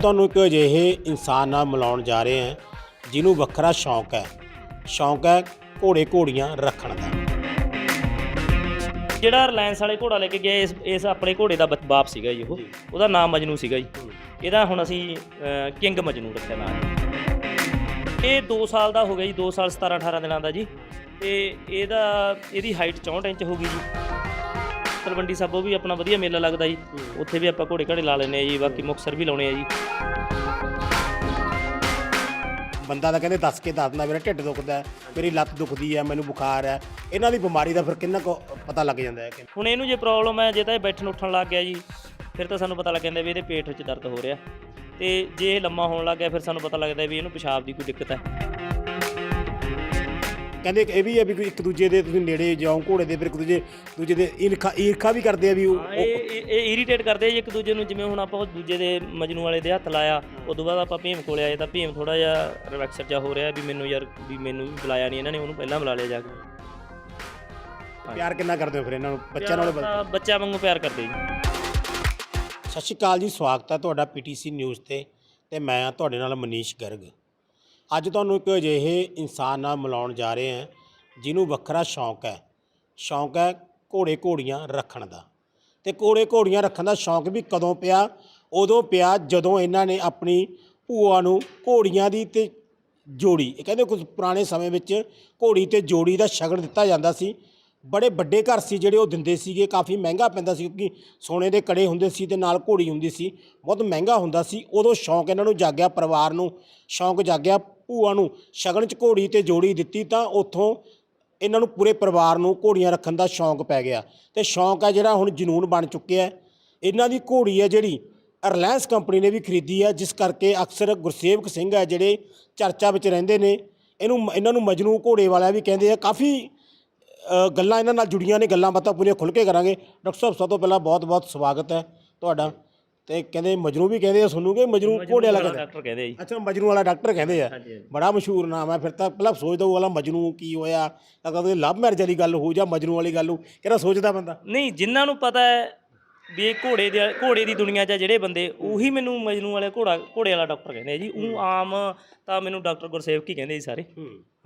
ਤੁਹਾਨੂੰ ਇੱਕ ਅਜਿਹੇ ਇਨਸਾਨ ਨਾਲ ਮਿਲਾਉਣ ਜਾ ਰਹੇ ਹਾਂ ਜਿਹਨੂੰ ਵੱਖਰਾ ਸ਼ੌਂਕ ਹੈ। ਸ਼ੌਂਕ ਹੈ ਘੋੜੇ ਘੋੜੀਆਂ ਰੱਖਣ ਦਾ। ਜਿਹੜਾ ਰਿਲਾਇੰਸ ਵਾਲੇ ਘੋੜਾ ਲੈ ਕੇ ਗਿਆ ਇਸ ਇਸ ਆਪਣੇ ਘੋੜੇ ਦਾ ਬੱਚ- ਬਾਪ ਸੀਗਾ ਜੀ ਉਹ। ਉਹਦਾ ਨਾਮ ਮਜਨੂ ਸੀਗਾ ਜੀ। ਇਹਦਾ ਹੁਣ ਅਸੀਂ ਅਹ, ਕਿੰਗ ਮਜਨੂ ਰੱਖਿਆ ਨਾਮ। ਇਹ 2 ਸਾਲ ਦਾ ਹੋ ਗਿਆ ਜੀ 2 ਸਾਲ 17 18 ਦਿਨਾਂ ਦਾ ਜੀ। ਤੇ ਇਹਦਾ ਇਹਦੀ ਹਾਈਟ 64 ਇੰਚ ਹੋ ਗਈ ਜੀ। ਤਲਵੰਡੀ ਸਾਬੋ ਵੀ ਆਪਣਾ ਵਧੀਆ ਮੇਲਾ ਲੱਗਦਾ ਜੀ। ਉੱਥੇ ਵੀ ਆਪਾਂ ਘੋੜੇ ਘਾੜੇ ਲਾ ਲੈਨੇ ਆ ਜੀ ਬਾਕੀ ਮੁਕਸਰ ਵੀ ਲਾਉਣੇ ਆ ਜੀ। ਬੰਦਾ ਤਾਂ ਕਹਿੰਦੇ ਦੱਸ ਕੇ ਦੱਸਦਾ ਮੇਰਾ ਢਿੱਡ ਦੁਖਦਾ ਮੇਰੀ ਲੱਤ ਦੁਖਦੀ ਹੈ ਮੈਨੂੰ ਬੁਖਾਰ ਹੈ। ਇਹਨਾਂ ਦੀ ਬਿਮਾਰੀ ਦਾ ਫਿਰ ਕਿੰਨਾ ਕੁ ਪਤਾ ਲੱਗ ਜਾਂਦਾ ਹੈ ਕਿ ਹੁਣ ਇਹਨੂੰ ਜੇ ਪ੍ਰੋਬਲਮ ਹੈ ਜੇ ਤਾਂ ਇਹ ਬੈਠਣ ਉੱਠਣ ਲੱਗ ਗਿਆ ਜੀ ਫਿਰ ਤਾਂ ਸਾਨੂੰ ਪਤਾ ਲੱਗ ਜਾਂਦਾ ਵੀ ਇਹਦੇ ਪੇਟ ਵਿੱਚ ਦਰਦ ਹੋ ਰਿਹਾ। ਤੇ ਜੇ ਇਹ ਲੰਮਾ ਹੋਣ ਲੱਗ ਗਿਆ ਫਿਰ ਸਾਨੂੰ ਪਤਾ ਲੱਗਦਾ ਵੀ ਇਹਨੂੰ ਪਿਸ਼ਾਬ ਦੀ ਕੋਈ ਦਿੱਕਤ ਹੈ। ਕਹਿੰਦੇ ਇਹ ਵੀ ਹੈ ਵੀ ਕੋਈ ਇੱਕ ਦੂਜੇ ਦੇ ਤੁਸੀਂ ਨੇੜੇ ਜਾਓ ਘੋੜੇ ਦੇ ਫਿਰ ਇੱਕ ਦੂਜੇ ਦੂਜੇ ਦੇ ਈਰਖਾ ਈਰਖਾ ਵੀ ਕਰਦੇ ਆ ਵੀ ਉਹ ਇਹ ਇਹ- ਇਹ ਇਰੀਟੇਟ ਕਰਦੇ ਆ ਜੀ ਇੱਕ ਦੂਜੇ ਨੂੰ ਜਿਵੇਂ ਹੁਣ ਆਪਾਂ ਉਹ ਦੂਜੇ ਦੇ ਮਜਨੂ ਵਾਲੇ ਦੇ ਹੱਥ ਲਾਇਆ ਉਦੋਂ ਬਾਅਦ ਆਪਾਂ ਭੀਮ ਕੋਲੇ ਆਏ ਤਾਂ ਭੀਮ ਥੋੜਾ ਜਿਹਾ ਰਿਲੈਕਸਰ ਜਿਹਾ ਹੋ ਰਿਹਾ ਵੀ ਮੈਨੂੰ ਯਾਰ ਵੀ ਮੈਨੂੰ ਵੀ ਬੁਲਾਇਆ ਨਹੀਂ ਇਹਨਾਂ ਨੇ ਉਹਨੂੰ ਪਹਿਲਾਂ ਬੁਲਾ ਲਿਆ ਜਾ ਕੇ। ਪਿਆਰ ਕਿੰਨਾ ਕਰਦੇ ਹੋ ਫਿਰ ਇਹਨਾਂ ਨੂੰ? ਬੱਚਿਆਂ ਨਾਲ ਤਾਂ ਬੱਚਿਆਂ ਵਾਂਗੂ ਪਿਆਰ ਕਰਦੇ ਜੀ। ਸਤਿ ਸ਼੍ਰੀ ਅਕਾਲ ਜੀ ਸਵਾਗਤ ਹੈ ਤੁਹਾਡਾ ਪੀਟੀਸੀ ਨਿਊਜ਼ ਤੇ ਤੇ ਮੈਂ ਹਾਂ ਤੁਹਾਡੇ ਨਾਲ ਮਨੀਸ਼ ਗਰਗ। ਅੱਜ ਤੁਹਾਨੂੰ ਇੱਕ ਅਜਿਹੇ ਇਨਸਾਨ ਨਾਲ ਮਿਲਾਉਣ ਜਾ ਰਹੇ ਹਾਂ, ਜਿਹਨੂੰ ਵੱਖਰਾ ਸ਼ੌਂਕ ਹੈ। ਸ਼ੌਂਕ ਹੈ ਘੋੜੇ ਘੋੜੀਆਂ ਰੱਖਣ ਦਾ। ਤੇ ਘੋੜੇ ਘੋੜੀਆਂ ਰੱਖਣ ਦਾ ਸ਼ੌਂਕ ਵੀ ਕਦੋਂ ਪਿਆ? ਉਦੋਂ ਪਿਆ ਜਦੋਂ ਇਹਨਾਂ ਨੇ ਆਪਣੀ ਭੂਆ ਨੂੰ ਘੋੜੀਆਂ ਦੀ ਤੇ ਜੋੜੀ, ਇਹ ਕਹਿੰਦੇ ਕੁਝ ਪੁਰਾਣੇ ਸਮੇਂ ਵਿੱਚ ਘੋੜੀ ਤੇ ਜੋੜੀ ਦਾ ਸ਼ਗਨ ਦਿੱਤਾ ਜਾਂਦਾ ਸੀ। ਬੜੇ ਵੱਡੇ ਘਰ ਸੀ ਜਿਹੜੇ ਉਹ ਦਿੰਦੇ ਸੀਗੇ, ਕਾਫੀ ਮਹਿੰਗਾ ਪੈਂਦਾ ਸੀ ਕਿਉਂਕਿ ਸੋਨੇ ਦੇ ਕੜੇ ਹੁੰਦੇ ਸੀ ਤੇ ਨਾਲ ਘੋੜੀ ਹੁੰਦੀ ਸੀ, ਬਹੁਤ ਮਹਿੰਗਾ ਹੁੰਦਾ ਸੀ। ਉਦੋਂ ਸ਼ੌਂਕ ਇਹਨਾਂ ਨੂੰ ਜਾਗਿਆ, ਪਰਿਵਾਰ ਨੂੰ ਸ਼ੌਂਕ ਜਾਗਿਆ ਭੂਆ ਨੂੰ ਸ਼ਗਨ 'ਚ ਘੋੜੀ ਤੇ ਜੋੜੀ ਦਿੱਤੀ ਤਾਂ ਉੱਥੋਂ ਇਹਨਾਂ ਨੂੰ ਪੂਰੇ ਪਰਿਵਾਰ ਨੂੰ ਘੋੜੀਆਂ ਰੱਖਣ ਦਾ ਸ਼ੌਂਕ ਪੈ ਗਿਆ। ਤੇ ਸ਼ੌਂਕ ਹੈ ਜਿਹੜਾ ਹੁਣ ਜਨੂਨ ਬਣ ਚੁੱਕਿਆ ਹੈ। ਇਹਨਾਂ ਦੀ ਘੋੜੀ ਹੈ ਜਿਹੜੀ ਰਿਲਾਇੰਸ ਕੰਪਨੀ ਨੇ ਵੀ ਖਰੀਦੀ ਹੈ, ਜਿਸ ਕਰਕੇ ਅਕਸਰ ਗੁਰਸੇਵਕ ਸਿੰਘ ਹੈ ਜਿਹੜੇ ਚਰਚਾ ਵਿੱਚ ਰਹਿੰਦੇ ਨੇ। ਇਹਨੂੰ ਇਹਨਾਂ ਨੂੰ ਮਜਨੂ ਘੋੜੇ ਵਾਲਾ ਵੀ ਕਹਿੰਦੇ ਆ। ਕਾਫੀ ਗੱਲਾਂ ਇਹਨਾਂ ਨਾਲ ਜੁੜੀਆਂ ਨੇ। ਗੱਲਾਂ ਬਾਤਾਂ ਪੂਰੀਆਂ ਖੁੱਲ੍ਹ ਕੇ ਕਰਾਂਗੇ। ਡਾਕਟਰ ਸਾਹਿਬ, ਸਭ ਤੋਂ ਪਹਿਲਾਂ ਬਹੁਤ-ਬਹੁਤ ਸਵਾਗਤ ਹੈ ਤੁਹਾਡਾ। ਤੇ ਕਹਿੰਦੇ ਮਜਨੂ ਵੀ ਕਹਿੰਦੇ ਆ ਸੁਣੂਗੇ ਮਜਨੂ ਘੋੜੇ ਵਾਲਾ ਕਹਿੰਦੇ ਡਾਕਟਰ ਕਹਿੰਦੇ ਆ ਜੀ। ਅੱਛਾ ਮਜਨੂ ਵਾਲਾ ਡਾਕਟਰ ਕਹਿੰਦੇ ਆ। ਹਾਂਜੀ, ਹਾਂਜੀ। ਬੜਾ ਮਸ਼ਹੂਰ ਨਾਮ ਹੈ ਫਿਰ ਤਾਂ ਪਹਿਲਾਂ ਸੋਚਦਾ ਉਹ ਵਾਲਾ ਮਜਨੂ ਕੀ ਹੋਇਆ? ਤਾਂ ਕਦੇ ਲਵ ਮੈਰਿਜ ਵਾਲੀ ਗੱਲ ਹੋ ਜਾਂ ਮਜਨੂ ਵਾਲੀ ਗੱਲ ਹੋ? ਕਿਹੜਾ ਸੋਚਦਾ ਬੰਦਾ? ਨਹੀਂ ਜਿਨ੍ਹਾਂ ਨੂੰ ਪਤਾ ਹੈ ਵੀ ਇਹ ਘੋੜੇ ਦੇ ਘੋੜੇ ਦੀ ਦੁਨੀਆ 'ਚ ਆ ਜਿਹੜੇ ਬੰਦੇ ਉਹੀ ਮੈਨੂੰ ਮਜਨੂ ਵਾਲੇ ਘੋੜਾ ਘੋੜੇ ਵਾਲਾ ਡਾਕਟਰ ਕਹਿੰਦੇ ਆ ਜੀ। ਉਹ ਆਮ ਤਾਂ ਮੈਨੂੰ ਡਾਕਟਰ ਗੁਰਸੇਵਕ ਹੀ ਕਹਿੰਦੇ ਜੀ ਸਾਰੇ।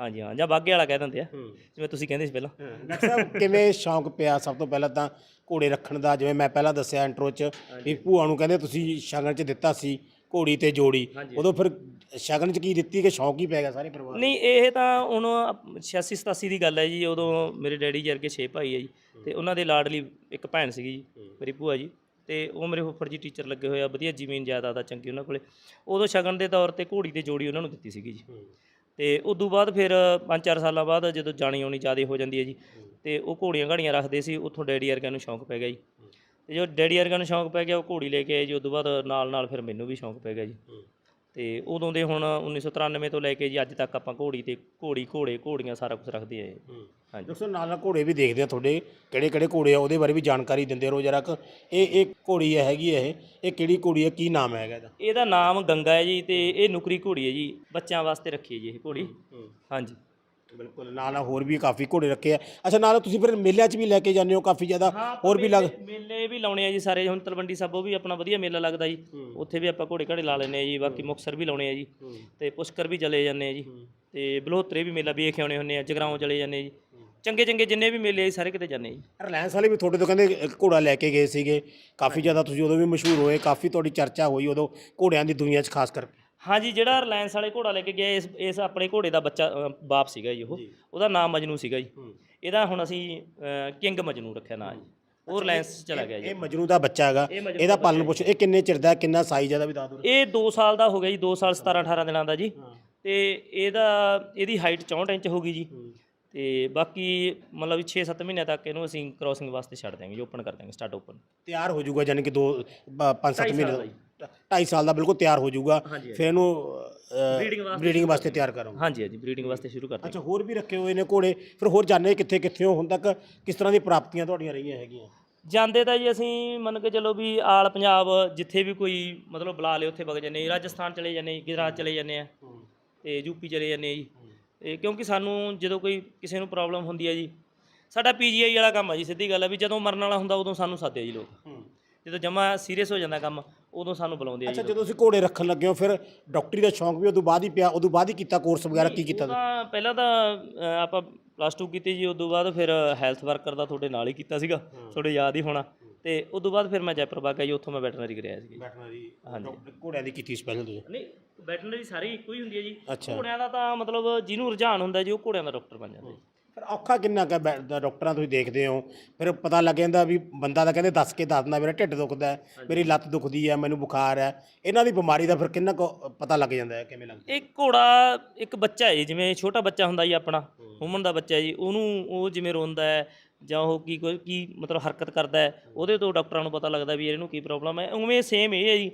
ਹਾਂਜੀ ਹਾਂ ਜਾਂ ਬਾਗੇ ਵਾਲਾ ਕਹਿ ਦਿੰਦੇ ਆ। ਜਿਵੇਂ ਤੁਸੀਂ ਕਹਿੰਦੇ ਸੀ ਪਹਿਲਾਂ। ਡਾਕਟਰ ਸਾਹਿਬ ਕਿਵੇਂ ਸ਼ੌਂਕ ਪਿਆ ਸਭ ਤੋਂ ਪਹਿਲਾਂ ਤਾਂ ਘੋੜੇ ਰੱਖਣ ਦਾ? ਜਿਵੇਂ ਮੈਂ ਪਹਿਲਾਂ ਦੱਸਿਆ ਇੰਟਰੋ 'ਚ ਵੀ ਭੂਆ ਨੂੰ ਕਹਿੰਦੇ ਤੁਸੀਂ ਸ਼ਗਨ 'ਚ ਦਿੱਤਾ ਸੀ। ਘੋੜੀ ਤੇ ਜੋੜੀ। ਉਦੋਂ ਫਿਰ ਸ਼ਗਨ 'ਚ ਕੀ ਦਿੱਤੀ ਕਿ ਸ਼ੌਂਕ ਹੀ ਪੈ ਗਿਆ ਸਾਰੇ ਪਰਿਵਾਰ ਨੂੰ? ਨਹੀਂ ਇਹ ਤਾਂ ਹੁਣ 86 87 ਦੀ ਗੱਲ ਹੈ ਜੀ ਉਦੋਂ ਮੇਰੇ ਡੈਡੀ ਜੀ ਵਰਗੇ ਛੇ ਭਾਈ ਹੈ ਜੀ ਤੇ ਉਹਨਾਂ ਦੇ ਲਾਡਲੀ ਇੱਕ ਭੈਣ ਸੀਗੀ ਜੀ ਮੇਰੀ ਭੂਆ ਜੀ ਤੇ ਉਹ ਮੇਰੇ ਫੁੱਫੜ ਜੀ ਟੀਚਰ ਲੱਗੇ ਹੋਏ ਆ ਵਧੀਆ ਜ਼ਮੀਨ ਜਾਇਦਾਦ ਆ ਚੰਗੀ ਉਹਨਾਂ ਕੋਲੇ। ਉਦੋਂ ਸ਼ਗਨ ਦੇ ਤੌਰ ਤੇ ਘੋੜੀ ਤੇ ਜੋੜੀ ਉਹਨਾਂ ਨੂੰ ਦਿੱਤੀ ਸੀਗੀ ਜੀ। ਤੇ ਉਦੋਂ ਬਾਅਦ ਫਿਰ 5-4 ਸਾਲਾਂ ਬਾਅਦ ਜਦੋਂ ਜਾਣੀ ਆਉਣੀ ਜ਼ਿਆਦਾ ਹੋ ਜਾਂਦੀ ਹੈ ਜੀ ਤੇ ਉਹ ਘੋੜੀਆਂ ਘਾੜੀਆਂ ਰੱਖਦੇ ਸੀ ਉੱਥੋਂ ਡੈਡੀ ਵਰਗਿਆਂ ਨੂੰ ਸ਼ੌਂਕ ਪੈ ਗਿਆ ਜੀ। ਤੇ ਜੋ ਡੈਡੀ ਵਰਗਿਆਂ ਨੂੰ ਸ਼ੌਂਕ ਪੈ ਗਿਆ ਉਹ ਘੋੜੀ ਲੈ ਕੇ ਆਏ ਜੀ ਉਦੋਂ ਬਾਅਦ ਨਾਲ ਨਾਲ ਫਿਰ ਮੈਨੂੰ ਵੀ ਸ਼ੌਂਕ ਪੈ ਗਿਆ ਜੀ। ਤੇ ਉਦੋਂ ਦੇ ਹੁਣ 1993 ਤੋਂ ਲੈ ਕੇ ਜੀ ਅੱਜ ਤੱਕ ਆਪਾਂ ਘੋੜੀ ਤੇ ਘੋੜੀ ਘੋੜੇ ਘੋੜੀਆਂ ਸਾਰਾ ਕੁਝ ਰੱਖਦੇ ਆਏ ਹਾਂਜੀ। ਸਾਹਿਬ ਨਾਲ ਨਾਲ ਘੋੜੇ ਵੀ ਦੇਖਦੇ ਆ ਤੁਹਾਡੇ ਕਿਹੜੇ ਕਿਹੜੇ ਘੋੜੇ ਆ ਉਹਦੇ ਬਾਰੇ ਵੀ ਜਾਣਕਾਰੀ ਦਿੰਦੇ ਰਹੋ ਜਰਾ ਕੁ। ਇਹ ਇਹ ਘੋੜੀ ਹੈ ਹੈਗੀ ਹੈ ਇਹ। ਇਹ ਕਿਹੜੀ ਘੋੜੀ ਹੈ ਕੀ ਨਾਮ ਹੈਗਾ ਇਹਦਾ? ਇਹਦਾ ਨਾਮ ਗੰਗਾ ਹੈ ਜੀ ਤੇ ਇਹ ਨੁਕਰੀ ਘੋੜੀ ਹੈ ਜੀ ਬੱਚਿਆਂ ਵਾਸਤੇ ਰੱਖੀ ਹੈ ਜੀ ਇਹ ਘੋੜੀ। ਹਾਂਜੀ। ਬਿਲਕੁਲ ਨਾਲ ਨਾਲ ਹੋਰ ਵੀ ਕਾਫੀ ਘੋੜੇ ਰੱਖੇ ਆ। ਅੱਛਾ ਨਾਲ ਤੁਸੀਂ ਫਿਰ ਮੇਲਿਆਂ 'ਚ ਵੀ ਲੈ ਕੇ ਜਾਂਦੇ ਹੋ ਕਾਫੀ ਜ਼ਿਆਦਾ ਹੋਰ ਵੀ ਲੱਗ ਮੇਲੇ- ਵੀ ਲਾਉਣੇ ਆ ਜੀ ਸਾਰੇ ਹੁਣ ਤਲਵੰਡੀ ਸਾਬੋ ਵੀ ਆਪਣਾ ਵਧੀਆ ਮੇਲਾ ਲੱਗਦਾ ਜੀ। ਉੱਥੇ ਵੀ ਆਪਾਂ ਘੋੜੇ ਘਾੜੇ ਲਾ ਲੈਨੇ ਆ ਜੀ ਬਾਕੀ ਮੁਕਸਰ ਵੀ ਲਾਉਣੇ ਆ ਜੀ। ਤੇ ਪੁਸ਼ਕਰ ਵੀ ਚਲੇ ਜਾਂਦੇ ਆ ਜੀ। ਤੇ ਬਲੋਤਰੇ ਵੀ ਮੇਲਾ ਵੇਖ ਆਉਣੇ ਹੁੰਨੇ ਆ ਜਗਰਾਉਂ ਚਲੇ ਜਾਂਦੇ ਆ ਜੀ। ਚੰਗੇ ਚੰਗੇ ਜਿੰਨੇ ਵੀ ਮੇਲੇ ਆ ਸਾਰੇ ਕਿਤੇ ਜਾਂਦੇ ਆ ਜੀ। ਰਿਲਾਇੰਸ ਵਾਲੇ ਵੀ ਤੁਹਾਡੇ ਤੋਂ ਕਹਿੰਦੇ ਇੱਕ ਘੋੜਾ ਲੈ ਕੇ ਗਏ ਸੀਗੇ। ਕਾਫੀ ਜ਼ਿਆਦਾ ਤੁਸੀਂ ਉਦੋਂ ਵੀ ਮਸ਼ਹੂਰ ਹੋਏ ਕਾਫੀ ਤੁਹਾਡੀ ਚਰਚਾ ਹੋਈ ਉਦੋਂ ਘੋੜਿਆਂ ਦੀ ਦੁਨੀਆ 'ਚ ਖਾਸ ਕਰਕੇ ਹਾਂਜੀ ਜਿਹੜਾ ਰਿਲਾਇੰਸ ਵਾਲੇ ਘੋੜਾ ਲੈ ਕੇ ਗਿਆ ਇਸ ਇਸ ਆਪਣੇ ਘੋੜੇ ਦਾ ਬੱਚਾ ਅ, ਬਾਪ ਸੀਗਾ ਜੀ ਉਹ। ਉਹਦਾ ਨਾਮ ਮਜਨੂ ਸੀਗਾ ਜੀ। ਇਹਦਾ ਹੁਣ ਅਸੀਂ ਅ, ਕਿੰਗ ਮਜਨੂ ਰੱਖਿਆ ਨਾਂ ਜੀ। ਉਹ ਰਿਲਾਇੰਸ 'ਚ ਚਲਾ ਗਿਆ ਜੀ। ਇਹ ਮਜਨੂ ਦਾ ਬੱਚਾ ਹੈਗਾ। ਇਹਦਾ ਪਾਲਣ ਪੋਸ਼ਣ ਇਹ ਕਿੰਨੇ ਚਿਰ ਦਾ ਹੈ, ਕਿੰਨਾ ਸਾਈਜ਼ ਇਹਦਾ ਵੀ ਦੱਸ ਦਿਓ। ਇਹ 2 ਸਾਲ ਦਾ ਹੋ ਗਿਆ ਜੀ 2 ਸਾਲ 17 18 ਦਿਨਾਂ ਦਾ ਜੀ। ਤੇ ਇਹਦਾ ਇਹਦੀ ਹਾਈਟ 64 ਇੰਚ ਹੋ ਗਈ ਜੀ। ਤੇ ਬਾਕੀ ਮਤਲਬ 6-7 ਮਹੀਨਿਆਂ ਤੱਕ ਇਹਨੂੰ ਅਸੀਂ ਕ੍ਰੋਸਿੰਗ ਵਾਸਤੇ ਛੱਡ ਦਿਆਂਗੇ ਓਪਨ ਕਰ ਦਿਆਂਗੇ ਸਟਾਰਟ ਓਪਨ ਤਿਆਰ ਹੋ ਜਾਊਗਾ ਯਾਨੀ ਕਿ 2 5-7 ਸਾਲ ਮਹੀਨੇ ਦਾ ਜੀ। 2.5 ਸਾਲ ਦਾ ਬਿਲਕੁਲ ਤਿਆਰ ਹੋ ਜਾਊਗਾ। ਫਿਰ ਇਹਨੂੰ ਬਰੀਡਿੰਗ ਵਾਸਤੇ ਤਿਆਰ ਕਰੋ ਹਾਂਜੀ ਹਾਂਜੀ ਬਰੀਡਿੰਗ ਵਾਸਤੇ ਸ਼ੁਰੂ ਕਰ ਅੱਛਾ ਹੋਰ ਵੀ ਰੱਖੇ ਹੋਏ ਨੇ ਘੋੜੇ। ਫਿਰ ਹੋਰ ਜਾਣੇ ਕਿੱਥੇ ਕਿੱਥੇ ਹੋ ਹੁਣ ਤੱਕ ਕਿਸ ਤਰ੍ਹਾਂ ਦੀ ਪ੍ਰਾਪਤੀਆਂ ਤੁਹਾਡੀਆਂ ਰਹੀਆਂ ਹੈਗੀਆਂ? ਜਾਂਦੇ ਤਾਂ ਜੀ ਅਸੀਂ ਮੰਨ ਕੇ ਚੱਲੋ ਵੀ ਆਲ ਪੰਜਾਬ ਜਿੱਥੇ ਵੀ ਕੋਈ ਮਤਲਬ ਬੁਲਾ ਲੇ ਉੱਥੇ ਵਗ ਜਾਂਦੇ ਰਾਜਸਥਾਨ ਚਲੇ ਜਾਂਦੇ ਗੁਜਰਾਤ ਚਲੇ ਜਾਂਦੇ ਆ ਤੇ ਯੂਪੀ ਚਲੇ ਜਾਂਦੇ ਜੀ। ਤੇ ਕਿਉਂਕਿ ਸਾਨੂੰ ਜਦੋਂ ਕੋਈ ਕਿਸੇ ਨੂੰ ਪ੍ਰੋਬਲਮ ਹੁੰਦੀ ਹੈ ਜੀ ਸਾਡਾ ਪੀਜੀਆਈ ਵਾਲਾ ਕੰਮ ਆ ਜੀ ਸਿੱਧੀ ਗੱਲ ਆ ਵੀ ਜਦੋਂ ਮਰਨ ਵਾਲਾ ਹੁੰਦਾ ਉਦੋਂ ਸਾਨੂੰ ਸਾਦੇ ਜੀ ਲੋਕ। ਜਦੋਂ ਜਮਾ ਸੀਰੀਅਸ ਹੋ ਜਾਂਦਾ ਕੰਮ ਉਦੋਂ ਸਾਨੂੰ ਬੁਲਾਉਂਦੇ ਆ ਅੱਛਾ ਜੀ ਜਦੋਂ ਤੁਸੀਂ ਘੋੜੇ ਰੱਖਣ ਲੱਗੇ ਹੋ ਫਿਰ ਡਾਕਟਰੀ ਦਾ ਸ਼ੌਂਕ ਵੀ ਉਦੋਂ ਬਾਅਦ ਹੀ ਪਿਆ ਉਦੋਂ ਬਾਅਦ ਹੀ ਕੀਤਾ ਕੋਰਸ ਵਗੈਰਾ ਕੀ ਕੀਤਾ ਉਹ ਤਾਂ ਪਹਿਲਾਂ ਤਾਂ ਅ, ਆਪਾਂ ਪਲੱਸ 2 ਕੀਤੀ ਜੀ ਉਦੋਂ ਬਾਅਦ ਫਿਰ ਹੈਲਥ ਵਰਕਰ ਦਾ ਤੁਹਾਡੇ ਨਾਲ ਹੀ ਕੀਤਾ ਸੀਗਾ ਤੁਹਾਡੇ ਯਾਦ ਹੀ ਹੋਣਾ। ਤੇ ਉਦੋਂ ਬਾਅਦ ਫਿਰ ਮੈਂ ਜੈਪੁਰ ਬਾਗਾ ਜੀ ਉੱਥੋਂ ਮੈਂ ਵੈਟਰਨਰੀ ਕਰਿਆ ਸੀ ਵੈਟਰਨਰੀ ਹਾਂਜੀ। ਘੋੜਿਆਂ ਦੀ ਕੀਤੀ ਸਪੈਸ਼ਲ ਤੁਸੀਂ? ਨਹੀਂ ਵੈਟਰਨਰੀ ਸਾਰੀ ਇੱਕੋ ਹੀ ਹੁੰਦੀ ਹੈ ਜੀ। ਅੱਛਾ। ਘੋੜਿਆਂ ਦਾ ਤਾਂ ਮਤਲਬ ਜਿਹਨੂੰ ਰੁਝਾਨ ਹੁੰਦਾ ਜੀ ਉਹ ਘੋੜਿਆਂ ਦਾ ਡਾਕਟਰ ਬਣ ਜਾਂਦਾ ਜੀ। ਫਿਰ ਔਖਾ ਕਿੰਨਾ ਕੁ ਡਾਕਟਰਾਂ ਤੁਸੀਂ ਦੇਖਦੇ ਹੋ? ਫਿਰ ਪਤਾ ਲੱਗ ਜਾਂਦਾ ਵੀ ਬੰਦਾ ਤਾਂ ਕਹਿੰਦੇ ਦੱਸ ਕੇ ਦੱਸ ਦਿੰਦਾ ਮੇਰਾ ਢਿੱਡ ਦੁਖਦਾ ਹੈ ਮੇਰੀ ਲੱਤ ਦੁਖਦੀ ਹੈ ਮੈਨੂੰ ਬੁਖਾਰ ਹੈ। ਇਹਨਾਂ ਦੀ ਬਿਮਾਰੀ ਦਾ ਫਿਰ ਕਿੰਨਾ ਕੁ ਪਤਾ ਲੱਗ ਜਾਂਦਾ ਹੈ ਕਿਵੇਂ ਲੱਗਦਾ? ਇਹ ਘੋੜਾ ਇੱਕ ਬੱਚਾ ਹੈ ਜੀ, ਜਿਵੇਂ ਛੋਟਾ ਬੱਚਾ ਹੁੰਦਾ ਜੀ ਆਪਣਾ ਹੁਮਨ ਦਾ ਬੱਚਾ ਜੀ ਉਹਨੂੰ ਉਹ ਜਿਵੇਂ ਰੋਂਦਾ ਹੈ ਜਾਂ ਉਹ ਕੀ ਕੋਈ ਕੀ ਮਤਲਬ ਹਰਕਤ ਕਰਦਾ ਹੈ ਉਹਦੇ ਤੋਂ ਡਾਕਟਰਾਂ ਨੂੰ ਪਤਾ ਲੱਗਦਾ ਵੀ ਇਹਨੂੰ ਕੀ ਪ੍ਰੋਬਲਮ ਹੈ। ਉਵੇਂ ਸੇਮ ਇਹ ਹੈ ਜੀ।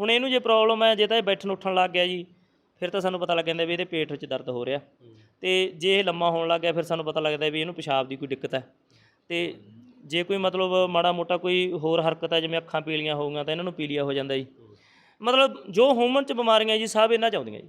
ਹੁਣ ਇਹਨੂੰ ਜੇ ਪ੍ਰੋਬਲਮ ਹੈ ਜੇ ਤਾਂ ਇਹ ਬੈਠਣ ਉੱਠਣ ਲੱਗ ਗਿਆ ਜੀ ਫਿਰ ਤਾਂ ਸਾਨੂੰ ਪਤਾ ਲੱਗ ਜਾਂਦਾ ਵੀ ਇਹਦੇ ਪੇਟ ਵਿੱਚ ਦਰਦ ਹੋ ਰਿਹਾ। ਤੇ ਜੇ ਇਹ ਲੰਮਾ ਹੋਣ ਲੱਗ ਗਿਆ ਫਿਰ ਸਾਨੂੰ ਪਤਾ ਲੱਗਦਾ ਵੀ ਇਹਨੂੰ ਪਿਸ਼ਾਬ ਦੀ ਕੋਈ ਦਿੱਕਤ ਹੈ। ਤੇ ਜੇ ਕੋਈ ਮਤਲਬ ਮਾੜਾ ਮੋਟਾ ਕੋਈ ਹੋਰ ਹਰਕਤ ਹੈ ਜਿਵੇਂ ਅੱਖਾਂ ਪੀਲੀਆਂ ਹੋ ਗਈਆਂ ਤਾਂ ਇਹਨਾਂ ਨੂੰ ਪੀਲੀਆ ਹੋ ਜਾਂਦਾ ਜੀ। ਮਤਲਬ ਜੋ ਹਿਊਮਨ ਚ ਬਿਮਾਰੀਆਂ ਜੀ ਸਭ ਇਹਨਾਂ ਚ ਆਉਂਦੀਆਂ ਜੀ।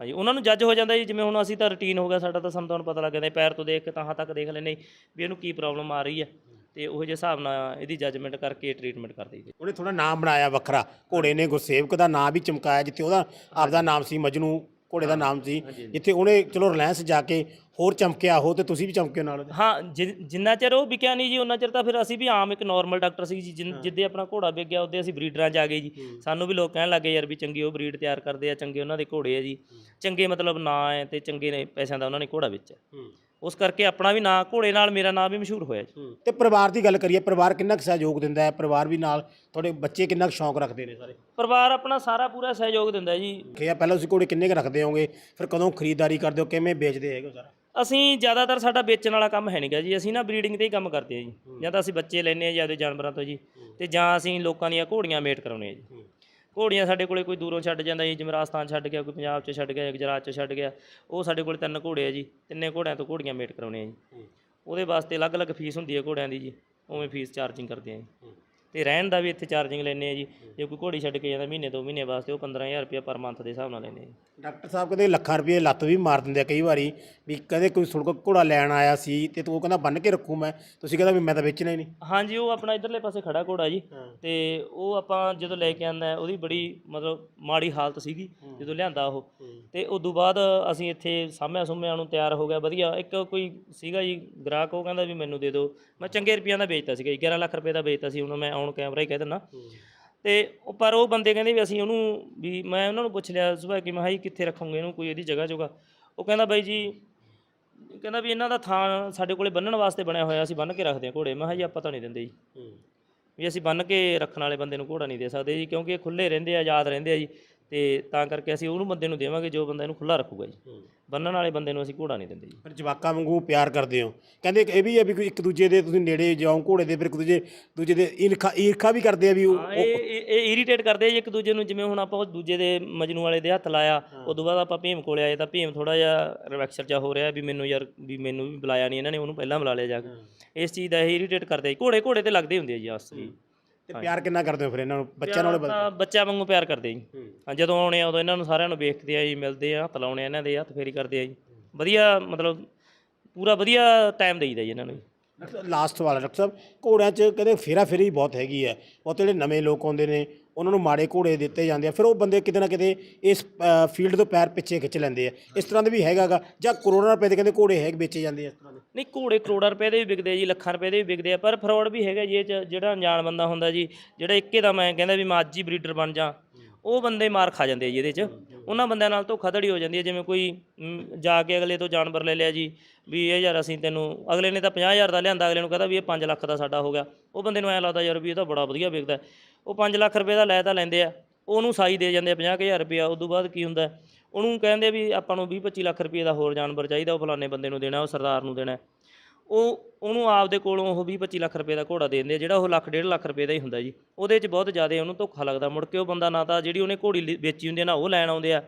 ਹਾਂਜੀ, ਉਹਨਾਂ ਨੂੰ ਜੱਜ ਹੋ ਜਾਂਦਾ ਜੀ, ਜਿਵੇਂ ਹੁਣ ਅਸੀਂ ਤਾਂ ਰੁਟੀਨ ਹੋ ਗਿਆ, ਸਾਡਾ ਤਾਂ ਸਾਨੂੰ ਤੁਹਾਨੂੰ ਪਤਾ ਲੱਗ ਜਾਂਦਾ ਪੈਰ ਤੋਂ ਦੇਖ ਕੇ ਤਾਂ ਤੱਕ ਦੇਖ ਲੈਂਦੇ ਵੀ ਇਹਨੂੰ ਕੀ ਪ੍ਰੋਬਲਮ ਆ ਰਹੀ ਹੈ। ਤੇ ਉਹ ਜਿਹੇ ਹਿਸਾਬ ਨਾਲ ਇਹਦੀ ਜੱਜਮੈਂਟ ਕਰਕੇ ਟ੍ਰੀਟਮੈਂਟ ਕਰ ਦਈਦੀ ਉਹਨੇ ਥੋੜਾ ਨਾਮ ਬਣਾਇਆ ਵੱਖਰਾ, ਘੋੜੇ ਨੇ ਗੁਰਸੇਵਕ ਦਾ ਨਾਮ ਵੀ ਚਮਕਾਇਆ ਜਿੱਥੇ ਉਹਦਾ, ਆਪਦਾ ਨਾਮ ਸੀ ਮਜਨੂ ਘੋੜੇ ਦਾ ਨਾਮ ਸੀ। ਜਿੱਥੇ ਉਹਨੇ ਚਲੋ ਰਿਲਾਇੰਸ ਜਾ ਕੇ ਹੋਰ ਚਮਕਿਆ ਹੋ ਤੇ ਤੁਸੀਂ ਵੀ ਚਮਕਿਓ ਨਾਲ। ਉਹਦੇ। ਹਾਂ ਜਿ- ਜਿੰਨਾ ਚਿਰ ਉਹ ਵਿਕਿਆ ਨਹੀਂ ਜੀ ਉਹਨਾਂ ਚਿਰ ਤਾਂ ਫਿਰ ਅਸੀਂ ਵੀ ਆਮ ਇੱਕ ਨਾਰਮਲ ਡਾਕਟਰ ਸੀ ਜੀ ਜਿਨ- ਜਿੱਦੇ ਆਪਣਾ ਘੋੜਾ ਵਿਕ ਗਿਆ ਉਹਦੇ ਅਸੀਂ ਬਰੀਡਰਾਂ 'ਚ ਆ ਗਏ ਜੀ। ਸਾਨੂੰ ਵੀ ਲੋਕ ਕਹਿਣ ਲੱਗੇ ਯਾਰ ਵੀ ਚੰਗੀ ਉਹ ਬਰੀਡ ਤਿਆਰ ਕਰਦੇ ਆ ਚੰਗੇ ਉਹਨਾਂ ਦੇ ਘੋੜੇ ਆ ਜੀ। ਚੰਗੇ ਮਤਲਬ ਨਾਂ ਹੈ ਤੇ ਚੰਗੇ ਨੇ ਪੈਸਿਆਂ ਦਾ ਉਹਨਾਂ ਨੇ ਘੋੜਾ ਵੇਚਿਆ। ਉਸ ਕਰਕੇ ਆਪਣਾ ਵੀ ਨਾਂ ਘੋੜੇ ਨਾਲ ਮੇਰਾ ਨਾਂ ਵੀ ਮਸ਼ਹੂਰ ਹੋਇਆ ਜੀ। ਤੇ ਪਰਿਵਾਰ ਦੀ ਗੱਲ ਕਰੀਏ ਪਰਿਵਾਰ ਕਿੰਨਾ ਕੁ ਸਹਿਯੋਗ ਦਿੰਦਾ ਹੈ? ਪਰਿਵਾਰ ਵੀ ਨਾਲ ਤੁਹਾਡੇ ਬੱਚੇ ਕਿੰਨਾ ਕੁ ਸ਼ੌਂਕ ਰੱਖਦੇ ਨੇ ਸਾਰੇ? ਪਰਿਵਾਰ ਆਪਣਾ ਸਾਰਾ ਪੂਰਾ ਸਹਿਯੋਗ ਦਿੰਦਾ ਜੀ। ਕਿ ਪਹਿਲਾਂ ਤੁਸੀਂ ਘੋੜੇ ਕਿੰਨੇ ਕੁ ਰੱਖਦੇ ਹੋਗੇ ਫਿਰ ਕਦੋਂ ਖਰੀਦਦਾਰੀ ਕਰਦੇ ਹੋ? ਕਿਵੇਂ ਵੇਚਦੇ ਹੈਗੇ ਹੋ ਸਾਰਾ? ਅਸੀਂ ਜ਼ਿਆਦਾਤਰ ਸਾਡਾ ਵੇਚਣ ਵਾਲਾ ਕੰਮ ਹੈ ਨਹੀਂਗਾ ਜੀ। ਅਸੀਂ ਨਾ ਬਰੀਡਿੰਗ ਤੇ ਹੀ ਕੰਮ ਕਰਦੇ ਆ ਜੀ। ਜਾਂ ਤਾਂ ਅਸੀਂ ਬੱਚੇ ਲੈਨੇ ਆ ਜ਼ਿਆਦਾ ਜਾਨਵਰਾਂ ਤੋਂ ਜੀ। ਤੇ ਜਾਂ ਅਸੀਂ ਲੋਕਾਂ ਦੀਆਂ ਘੋੜੀਆਂ ਮੇਟ ਕਰਾਉਨੇ ਆ ਜੀ। ਘੋੜੀਆਂ ਸਾਡੇ ਕੋਲੇ ਕੋਈ ਦੂਰੋਂ ਛੱਡ ਜਾਂਦਾ ਜੀ ਜਿਵੇਂ ਰਾਜਸਥਾਨ ਛੱਡ ਗਿਆ ਕੋਈ ਪੰਜਾਬ 'ਚ ਛੱਡ ਗਿਆ ਗੁਜਰਾਤ 'ਚ ਛੱਡ ਗਿਆ ਉਹ ਸਾਡੇ ਕੋਲੇ ਤਿੰਨ ਘੋੜੇ ਆ ਜੀ ਤਿੰਨੇ ਘੋੜਿਆਂ ਤੋਂ ਘੋੜੀਆਂ ਮੇਟ ਕਰਾਉਨੇ ਆ ਜੀ ਉਹਦੇ ਵਾਸਤੇ ਅਲੱਗ-ਅਲੱਗ ਫੀਸ ਹੁੰਦੀ ਹੈ ਘੋੜਿਆਂ ਦੀ ਜੀ ਉਵੇਂ ਫੀਸ ਚਾਰਜਿੰਗ ਕਰਦੇ ਆ ਜੀ। ਤੇ ਰਹਿਣ ਦਾ ਵੀ ਇੱਥੇ ਚਾਰਜਿੰਗ ਲੈਨੇ ਆ ਜੀ। ਜੇ ਕੋਈ ਘੋੜੀ ਛੱਡ ਕੇ ਜਾਂਦਾ ਮਹੀਨੇ ਦੋ ਮਹੀਨੇ ਵਾਸਤੇ ਉਹ 15000 ਰੁਪਏ ਪਰ ਮੰਥ ਦੇ ਹਿਸਾਬ ਨਾਲ ਲੈਨੇ ਆ ਜੀ। ਡਾਕਟਰ ਸਾਹਿਬ ਕਹਿੰਦੇ ਲੱਖਾਂ ਰੁਪਏ ਲੱਤ ਵੀ ਮਾਰ ਦਿੰਦੇ ਆ ਕਈ ਵਾਰੀ ਵੀ ਕਦੇ ਕੋਈ ਸੁਣ ਘੋੜਾ ਲੈਣ ਆਇਆ ਸੀ ਤੇ ਤੂੰ ਉਹ ਕਹਿੰਦਾ ਬੰਨ ਕੇ ਰੱਖੂ ਮੈਂ ਤੁਸੀਂ ਕਹਿੰਦਾ ਵੀ ਮੈਂ ਤਾਂ ਵੇਚਣਾ ਹੀ ਨਹੀਂ। ਹਾਂਜੀ ਉਹ ਆਪਣਾ ਇਧਰਲੇ ਪਾਸੇ ਖੜਾ ਘੋੜਾ ਜੀ ਤੇ ਉਹ ਆਪਾਂ ਜਦੋਂ ਲੈ ਕੇ ਆਂਦਾ ਉਹਦੀ ਬੜੀ ਮਤਲਬ ਮਾੜੀ ਹਾਲਤ ਸੀਗੀ ਜਦੋਂ ਲਿਆਂਦਾ ਉਹ। ਤੇ ਉਦੋਂ ਬਾਅਦ ਅਸੀਂ ਇੱਥੇ ਸਾਹਮਿਆਂ ਸੁਮਿਆਂ ਨੂੰ ਤਿਆਰ ਹੋ ਗਿਆ ਵਧੀਆ। ਇੱਕ ਕੋਈ ਸੀਗਾ ਜੀ ਗ੍ਰਾਹਕ ਉਹ ਕਹਿੰਦਾ ਵੀ ਮੈਨੂੰ ਦੇ ਦਿਓ। ਮੈਂ ਚੰਗੇ ਰੁਪਈਆਂ ਦਾ ਵੇਚਤਾ ਸੀਗਾ ਜੀ 11 ਲੱਖ ਰੁਪਏ ਦਾ ਵੇਚਤਾ ਸੀ ਹੁਣ ਮੈਂ ਔਨ ਕੈਮਰਾ ਹੀ ਕਹਿ ਦਿੰਦਾ। ਤੇ ਉਹ ਪਰ ਉਹ ਬੰਦੇ ਕਹਿੰਦੇ ਵੀ ਅਸੀਂ ਉਹਨੂੰ ਵੀ ਮੈਂ ਉਹਨਾਂ ਨੂੰ ਪੁੱਛ ਲਿਆ ਸੁਭਾ ਕਿ ਮੈਂ ਕਿਹਾ ਜੀ ਕਿੱਥੇ ਰੱਖੋਗੇ ਇਹਨੂੰ ਕੋਈ ਇਹਦੀ ਜਗ੍ਹਾ ਜੋਗਾ। ਉਹ ਕਹਿੰਦਾ ਬਾਈ ਜੀ ਕਹਿੰਦਾ ਵੀ ਇਹਨਾਂ ਦਾ ਥਾਂ ਸਾਡੇ ਕੋਲੇ ਬੰਨਣ ਵਾਸਤੇ ਬਣਿਆ ਹੋਇਆ ਅਸੀਂ ਬੰਨ ਕੇ ਰੱਖਦੇ ਹਾਂ ਘੋੜੇ। ਮੈਂ ਕਿਹਾ ਜੀ ਆਪਾਂ ਤਾਂ ਨਹੀਂ ਦਿੰਦੇ ਜੀ। ਵੀ ਅਸੀਂ ਬੰਨ ਕੇ ਰੱਖਣ ਵਾਲੇ ਬੰਦੇ ਨੂੰ ਘੋੜਾ ਨਹੀਂ ਦੇ ਸਕਦੇ ਜੀ ਕਿਉਂਕਿ ਇਹ ਖੁੱਲੇ ਰਹਿੰਦੇ ਆ ਆਜ਼ਾਦ ਰਹਿੰਦੇ ਆ ਜੀ। ਤੇ ਤਾਂ ਕਰਕੇ ਅਸੀਂ ਉਹਨੂੰ ਬੰਦੇ ਨੂੰ ਦੇਵਾਂਗੇ ਜੋ ਬੰਦਾ ਇਹਨੂੰ ਖੁੱਲਾ ਰੱਖੂਗਾ ਜੀ। ਬੰਨਣ ਵਾਲੇ ਬੰਦੇ ਨੂੰ ਅਸੀਂ ਘੋੜਾ ਨਹੀਂ ਦਿੰਦੇ ਜੀ। ਫਿਰ ਜਵਾਕਾਂ ਵਾਂਗੂ ਪਿਆਰ ਕਰਦੇ ਹੋ। ਕਹਿੰਦੇ ਇਹ ਵੀ ਹੈ ਵੀ ਕੋਈ ਇੱਕ ਦੂਜੇ ਦੇ ਤੁਸੀਂ ਨੇੜੇ ਜਾਓ ਘੋੜੇ ਦੇ ਫਿਰ ਇੱਕ ਦੂਜੇ ਦੂਜੇ ਦੇ ਈਰਖਾ ਈਰਖਾ ਵੀ ਕਰਦੇ ਆ ਵੀ ਉਹ ਹਾਂ ਇਹ ਇਹ- ਇਹ ਇਰੀਟੇਟ ਕਰਦੇ ਆ ਜੀ ਇੱਕ ਦੂਜੇ ਨੂੰ। ਜਿਵੇਂ ਹੁਣ ਆਪਾਂ ਉਹ ਦੂਜੇ ਦੇ ਮਜਨੂ ਵਾਲੇ ਦੇ ਹੱਥ ਲਾਇਆ ਉਦੋਂ ਬਾਅਦ ਆਪਾਂ ਭੀਮ ਕੋਲੇ ਆਏ ਤਾਂ ਭੀਮ ਥੋੜਾ ਜਿਹਾ ਰਿਵੈਕਸਰ ਜਿਹਾ ਹੋ ਰਿਹਾ ਵੀ ਮੈਨੂੰ ਯਾਰ ਵੀ ਮੈਨੂੰ ਵੀ ਬੁਲਾਇਆ ਨਹੀਂ ਇਹਨਾਂ ਨੇ ਉਹਨੂੰ ਪਹਿਲਾਂ ਬੁਲਾ ਲਿਆ ਜਾ ਕੇ। ਇਸ ਚੀਜ਼ ਦਾ ਇਹ ਇਰੀਟੇਟ ਕਰਦੇ ਆ ਜੀ। ਘੋੜੇ ਘੋੜੇ ਤੇ ਲੱਗਦੇ ਹੁੰਦੇ ਆ ਜੀ ਅਸਲੀ ਤੇ ਪਿਆਰ ਕਿੰਨਾ ਕਰਦੇ ਹੋ ਫਿਰ ਇਹਨਾਂ ਨੂੰ? ਬੱਚਿਆਂ ਨਾਲ ਤਾਂ ਬੱਚਿਆਂ ਵਾਂਗੂ ਪਿਆਰ ਕਰਦੇ ਆ ਜੀ। ਜਦੋਂ ਆਉਣੇ ਆ ਉਦੋਂ ਇਹਨਾਂ ਨੂੰ ਸਾਰਿਆਂ ਨੂੰ ਵੇਖਦੇ ਆ ਜੀ ਮਿਲਦੇ ਆ ਹੱਥ ਲਾਉਣੇ ਆ ਇਹਨਾਂ ਦੇ ਹੱਥ ਫੇਰੀ ਕਰਦੇ ਆ ਜੀ। ਵਧੀਆ ਮਤਲਬ ਪੂਰਾ ਵਧੀਆ ਟਾਈਮ ਦੇਈਦਾ ਜੀ ਇਹਨਾਂ ਨੂੰ ਜੀ। ਲਾਸਟ ਸਵਾਲ ਹੈ ਡਾਕਟਰ ਸਾਹਿਬ ਘੋੜਿਆਂ 'ਚ ਕਹਿੰਦੇ ਫੇਰਾ ਫੇਰੀ ਬਹੁਤ ਹੈਗੀ ਹੈ। ਬਹੁਤ ਜਿਹੜੇ ਨਵੇਂ ਲੋਕ ਆਉਂਦੇ ਨੇ ਉਹਨਾਂ ਨੂੰ ਮਾੜੇ ਘੋੜੇ ਦਿੱਤੇ ਜਾਂਦੇ ਆ। ਫਿਰ ਉਹ ਬੰਦੇ ਕਿਤੇ ਨਾ ਕਿਤੇ ਇਸ ਫੀਲਡ ਤੋਂ ਪੈਰ ਪਿੱਛੇ ਖਿੱਚ ਲੈਂਦੇ ਆ। ਇਸ ਤਰ੍ਹਾਂ ਦੇ ਵੀ ਹੈਗਾਗਾ ਜਾਂ ਕਰੋੜਾਂ ਰੁਪਏ ਦੇ ਕਹਿੰਦੇ ਘੋੜੇ ਹੈਗੇ ਵੇਚੇ ਜਾਂਦੇ ਆ ਇਸ ਤਰ੍ਹਾਂ ਦੇ। ਨਹੀਂ ਘੋੜੇ ਕਰੋੜਾਂ ਰੁਪਏ ਦੇ ਵੀ ਵਿਕਦੇ ਆ ਜੀ ਲੱਖਾਂ ਰੁਪਏ ਦੇ ਵੀ ਵਿਕਦੇ ਆ ਪਰ ਫਰਾਡ ਵੀ ਹੈਗਾ ਜੀ ਇਹ 'ਚ ਜਿਹੜਾ ਅਣਜਾਣ ਬੰਦਾ ਹੁੰਦਾ ਜੀ ਜਿਹੜਾ ਇੱਕੇ ਦਾ ਮੈਂ ਕਹਿੰਦਾ ਵੀ ਮੈਂ ਅੱਜ ਹੀ ਬਰੀਡਰ ਬਣ ਜਾ। ਉਹ ਬੰਦੇ ਮਾਰ ਖਾ ਜਾਂਦੇ ਆ ਜੀ ਇਹਦੇ 'ਚ। ਉਹਨਾਂ ਬੰਦਿਆਂ ਨਾਲ ਧੋਖਾਧੜੀ ਹੋ ਜਾਂਦੀ ਹੈ ਜਿਵੇਂ ਕੋਈ ਮ, ਜਾ ਕੇ ਅਗਲੇ ਤੋਂ ਜਾਨਵਰ ਲੈ ਲਿਆ ਜੀ ਵੀ ਇਹ ਯਾਰ ਅਸੀਂ ਤੈਨੂੰ ਅਗਲੇ ਨੇ ਤਾਂ 50000 ਦਾ ਲਿਆਂਦਾ ਅਗਲੇ ਨੂੰ ਕਹਿੰਦਾ ਵੀ ਇਹ 5 ਲੱਖ ਦਾ ਸਾਡਾ ਹੋ ਗਿਆ। ਉਹ ਬੰਦੇ ਨੂੰ ਐ ਲੱਗਦਾ ਯਾਰ ਵੀ ਇਹ ਤਾਂ ਬੜਾ ਵਧੀਆ ਵਿਕਦਾ ਉਹ 5 ਲੱਖ ਰੁਪਏ ਦਾ ਲੈ ਤਾਂ ਲੈਂਦੇ ਆ ਉਹਨੂੰ ਸਾਈ ਦੇ ਜਾਂਦੇ ਆ 50000 ਰੁਪਇਆ ਉਸ ਤੋਂ ਬਾਅਦ ਕੀ ਹੁੰਦਾ ਉਹਨੂੰ ਕਹਿੰਦੇ ਵੀ ਆਪਾਂ ਨੂੰ 20 25 ਲੱਖ ਰੁਪਏ ਦਾ ਹੋਰ ਜਾਨਵਰ ਚਾਹੀਦਾ ਉਹ ਫਲਾਣੇ ਬੰਦੇ ਨੂੰ ਦੇਣਾ ਉਹ ਸਰਦਾਰ ਨੂੰ ਦੇਣਾ ਉਹ, ਉਹਨੂੰ ਆਪਦੇ ਕੋਲੋਂ ਉਹ 20 25 ਲੱਖ ਰੁਪਏ ਦਾ ਘੋੜਾ ਦੇ ਦਿੰਦੇ ਆ, ਜਿਹੜਾ ਉਹ ਲੱਖ, ਡੇਢ ਲੱਖ ਰੁਪਏ ਦਾ ਹੀ ਹੁੰਦਾ ਜੀ। ਉਹਦੇ 'ਚ ਬਹੁਤ ਜ਼ਿਆਦਾ ਉਹਨੂੰ ਧੋਖਾ ਲੱਗਦਾ। ਮੁੜ ਕੇ ਉਹ ਬੰਦਾ ਨਾ ਤਾਂ ਜਿਹੜੀ ਉਹਨੇ ਘੋੜੀ ਲੀ- ਵੇਚੀ ਹੁੰਦੀ ਆ, ਨਾ ਉਹ ਲੈਣ ਆਉਂਦੇ ਆ।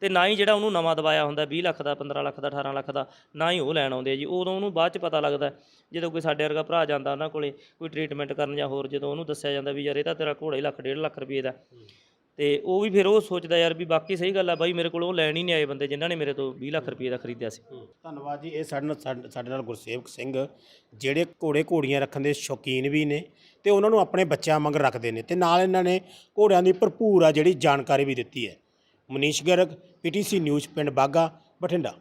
ਤੇ ਨਾ ਹੀ ਜਿਹੜਾ ਉਹਨੂੰ ਨਵਾਂ ਦਵਾਇਆ ਹੁੰਦਾ 20 ਲੱਖ ਦਾ 15 ਲੱਖ ਦਾ 18 ਲੱਖ ਦਾ, ਨਾ ਹੀ ਉਹ ਲੈਣ ਆਉਂਦੇ ਆ ਜੀ। ਉਦੋਂ ਉਹਨੂੰ ਬਾਅਦ 'ਚ ਪਤਾ ਲੱਗਦਾ, ਜਦੋਂ ਕੋਈ ਸਾਡੇ ਵਰਗਾ ਭਰਾ ਜਾਂਦਾ ਉਹਨਾਂ ਕੋਲੇ, ਕੋਈ ਟ੍ਰੀਟਮੈਂਟ ਕਰਨ ਜਾਂ ਹੋਰ ਜਦੋਂ ਉਹਨੂੰ ਦੱਸਿਆ ਜਾਂਦਾ ਵੀ ਯਾਰ ਇਹ ਤਾਂ ਤੇਰਾ ਘੋੜਾ ਹੀ ਲੱਖ, ਡੇਢ ਲੱਖ ਰੁਪਏ ਦਾ। ਤੇ ਉਹ ਵੀ ਫਿਰ ਉਹ ਸੋਚਦਾ ਯਾਰ ਵੀ ਬਾਕੀ ਸਹੀ ਗੱਲ ਆ ਬਾਈ, ਮੇਰੇ ਕੋਲ ਉਹ ਲੈਣ ਹੀ ਨਹੀਂ ਆਏ ਬੰਦੇ ਜਿਨ੍ਹਾਂ ਨੇ ਮੇਰੇ ਤੋਂ 20 ਲੱਖ ਰੁਪਏ ਦਾ ਖਰੀਦਿਆ ਸੀ। ਧੰਨਵਾਦ ਜੀ, ਇਹ ਸਾਡੇ ਨਾਲ, ਸਾਡੇ ਸਾਡੇ ਨਾਲ ਗੁਰਸੇਵਕ ਸਿੰਘ, ਜਿਹੜੇ ਘੋੜੇ ਘੋੜੀਆਂ ਰੱਖਣ ਦੇ ਸ਼ੌਕੀਨ ਵੀ ਨੇ ਤੇ ਉਹਨਾਂ ਨੂੰ ਆਪਣੇ ਬੱਚਿਆਂ ਵਾਂਗ ਰੱਖਦੇ ਨੇ ਤੇ ਨਾਲ ਇਹਨਾਂ ਨੇ ਘੋੜਿਆਂ ਦੀ ਭਰਪੂਰ ਆ ਜਿਹੜੀ ਜਾਣਕਾਰੀ ਵੀ ਦਿੱਤੀ ਹੈ। ਮਨੀਸ਼ ਗਰਗ, ਪੀਟੀਸੀ ਨਿਊਜ਼, ਪਿੰਡ ਬਾਗਾ ਬਠਿੰਡਾ।